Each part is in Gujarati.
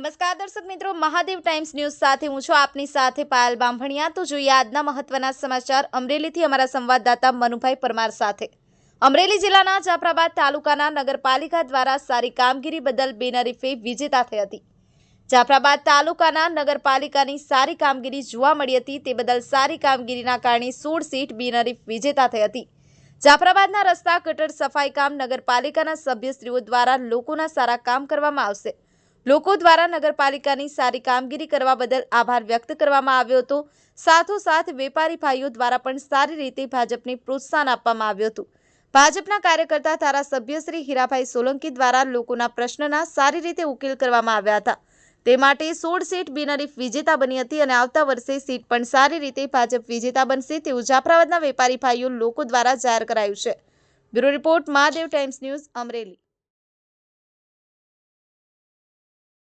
દર્શક મિત્રો, મહાદેવ ટાઈમ્સ ન્યૂઝ સાથે હું છું આપની સાથે પાયલ બાંભણિયા. તો જોઈએ આજના મહત્વના સમાચાર. અમરેલીથી અમારા સંવાદદાતા મનુભાઈ પરમાર સાથે. અમરેલી જિલ્લાના જાફરાબાદ તાલુકાના નગરપાલિકા દ્વારા સારી કામગીરી બદલ બેનરીફે વિજેતા થઈ હતી. જાફરાબાદ તાલુકાના નગરપાલિકાની સારી કામગીરી જોવા મળી હતી. તે બદલ સારી કામગીરીના કારણે સોળ સીટ બેનરીફ વિજેતા થઈ હતી. જાફરાબાદના રસ્તા કટર સફાઈ કામ નગરપાલિકાના સભ્યશ્રીઓ દ્વારા લોકોના સારા કામ કરવામાં આવશે. લોકો દ્વારા નગરપાલિકાની સારી કામગીરી કરવા બદલ આભાર વ્યક્ત કરવામાં આવ્યો હતો. સાથોસાથ વેપારી ભાઈઓ દ્વારા પણ સારી રીતે ભાજપને પ્રોત્સાહન આપવામાં આવ્યું હતું. ભાજપના કાર્યકર્તા ધારાસભ્ય શ્રી હીરાભાઈ સોલંકી દ્વારા લોકોના પ્રશ્નના સારી રીતે ઉકેલ કરવામાં આવ્યા હતા. તે માટે સોળ સીટ બિનરીફ વિજેતા બની હતી અને આવતા વર્ષે સીટ પણ સારી રીતે ભાજપ વિજેતા બનશે તેવું જાફરાબાદના વેપારી ભાઈઓ લોકો દ્વારા જાહેર કરાયું છે. Bureau report, Mahadev Times news, Amreli.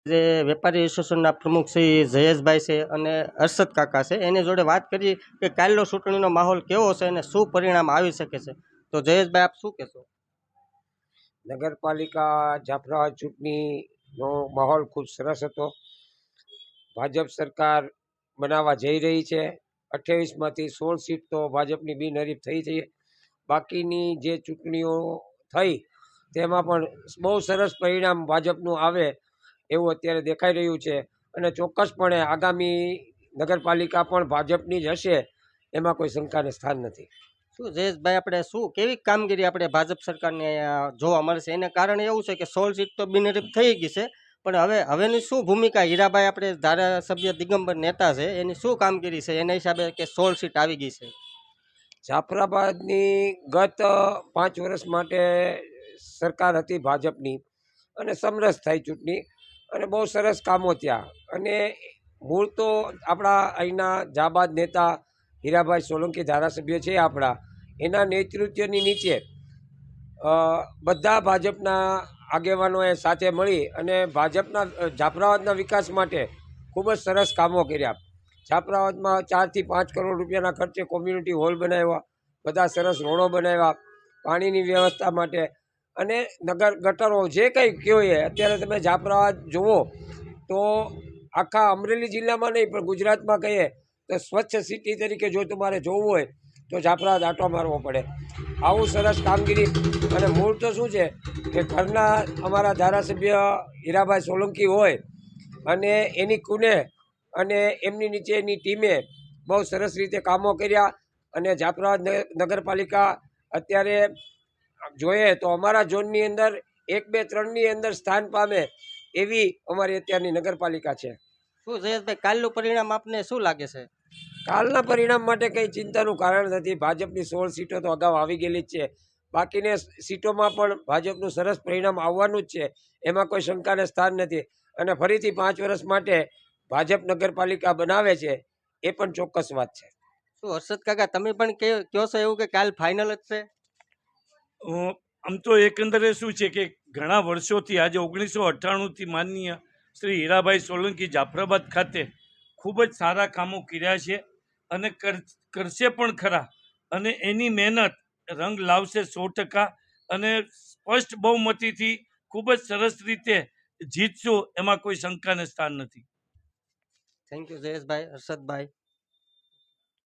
જે વેપારી એસોસિએશનના પ્રમુખ શ્રી જયેશભાઈ છે અને હર્ષદ કાકા છે, એની જોડે વાત કરી કે કાલનો ચૂંટણીનો માહોલ કેવો છે અને શું પરિણામ આવી શકે છે. તો જયેશભાઈ, આપ શું કહેશો? નગરપાલિકા જાફરાબાદ ચૂંટણીનો માહોલ ખૂબ સરસ હતો. ભાજપ સરકાર બનાવવા જઈ રહી છે. અઠ્યાવીસમાંથી સોળ સીટ તો ભાજપની બિનહરીફ થઈ છે. બાકીની જે ચૂંટણીઓ થઈ, તેમાં પણ બહુ સરસ પરિણામ ભાજપનું આવે એવું અત્યારે દેખાઈ રહ્યું છે. અને ચોક્કસપણે આગામી નગરપાલિકા પણ ભાજપની જ હશે એમાં કોઈ શંકાને સ્થાન નથી. શું જયેશભાઈ આપણે શું કેવી કામગીરી આપણે ભાજપ સરકારની જોવા મળશે? એને કારણે એવું છે કે સોળ સીટ તો બિનહરીફ થઈ ગઈ છે પણ હવે હવેની શું ભૂમિકા? હીરાભાઈ આપણે ધારાસભ્ય દિગંબર નેતા છે એની શું કામગીરી છે? એના હિસાબે કે સોળ સીટ આવી ગઈ છે? જાફરાબાદની ગત પાંચ વર્ષ માટે સરકાર હતી ભાજપની અને સમરસ થઈ ચૂંટણી. અને બહુ સરસ કામો ત્યાં અને મૂળ તો આપણા અહીંના જાબાદ નેતા હીરાભાઈ સોલંકી ધારાસભ્ય છે આપણા. એના નેતૃત્વની નીચે બધા ભાજપના આગેવાનોએ સાથે મળી અને ભાજપના જાફરાવાદના વિકાસ માટે ખૂબ જ સરસ કામો કર્યા. છાપરાવાદમાં ચારથી પાંચ કરોડ રૂપિયાના ખર્ચે કોમ્યુનિટી હોલ બનાવ્યા. બધા સરસ રોડો બનાવ્યા. પાણીની વ્યવસ્થા માટે અને નગર ગટરો જે કંઈ કહો અત્યારે તમે જાફરાવા જુઓ, તો આખા અમરેલી જિલ્લામાં નહીં, પણ ગુજરાતમાં કહીએ, તો સ્વચ્છ સિટી તરીકે જો તમારે જોવું હોય, તો જાફરાબાદ આંટો મારવો પડે. આવું સરસ કામગીરી, અને મૂળ તો શું છે, કે ઘરના અમારા ધારાસભ્ય હીરાભાઈ સોલંકી હોય, અને એની કુને, અને એમની નીચેની ટીમે બહુ સરસ રીતે કામો કર્યા, અને જાફરાબાદ નગરપાલિકા અત્યારે જોઈએ તો અમારા ઝોનની અંદર એક બે ત્રણની અંદર સ્થાન પામે એવી અમારી અત્યારની નગરપાલિકા છે. શું જયેશભાઈ કાલનું પરિણામ આપને શું લાગે છે? કાલના પરિણામ માટે કંઈ ચિંતાનું કારણ નથી. ભાજપની સોળ સીટો તો અગાઉ આવી ગયેલી જ છે. બાકીને સીટોમાં પણ ભાજપનું સરસ પરિણામ આવવાનું જ છે. એમાં કોઈ શંકાને સ્થાન નથી. અને ફરીથી પાંચ વર્ષ માટે ભાજપ નગરપાલિકા બનાવે છે એ પણ ચોક્કસ વાત છે. શું હર્ષદ કાકા તમે પણ કહો છો એવું કે કાલ ફાઇનલ જ છે? આમ તો એકંદરે શું છે કે ઘણા વર્ષોથી, આજે ઓગણીસો અઠ્ઠાણુંથી માનનીય શ્રી હીરાભાઈ સોલંકી જાફરાબાદ ખાતે ખૂબ જ સારા કામો કર્યા છે અને કરશે પણ ખરા અને એની મહેનત રંગ લાવશે સો ટકા અને સ્પષ્ટ બહુમતીથી ખૂબ જ સરસ રીતે જીતશો એમાં કોઈ શંકાને સ્થાન નથી. Thank you Jayeshbhai, Harshadbhai.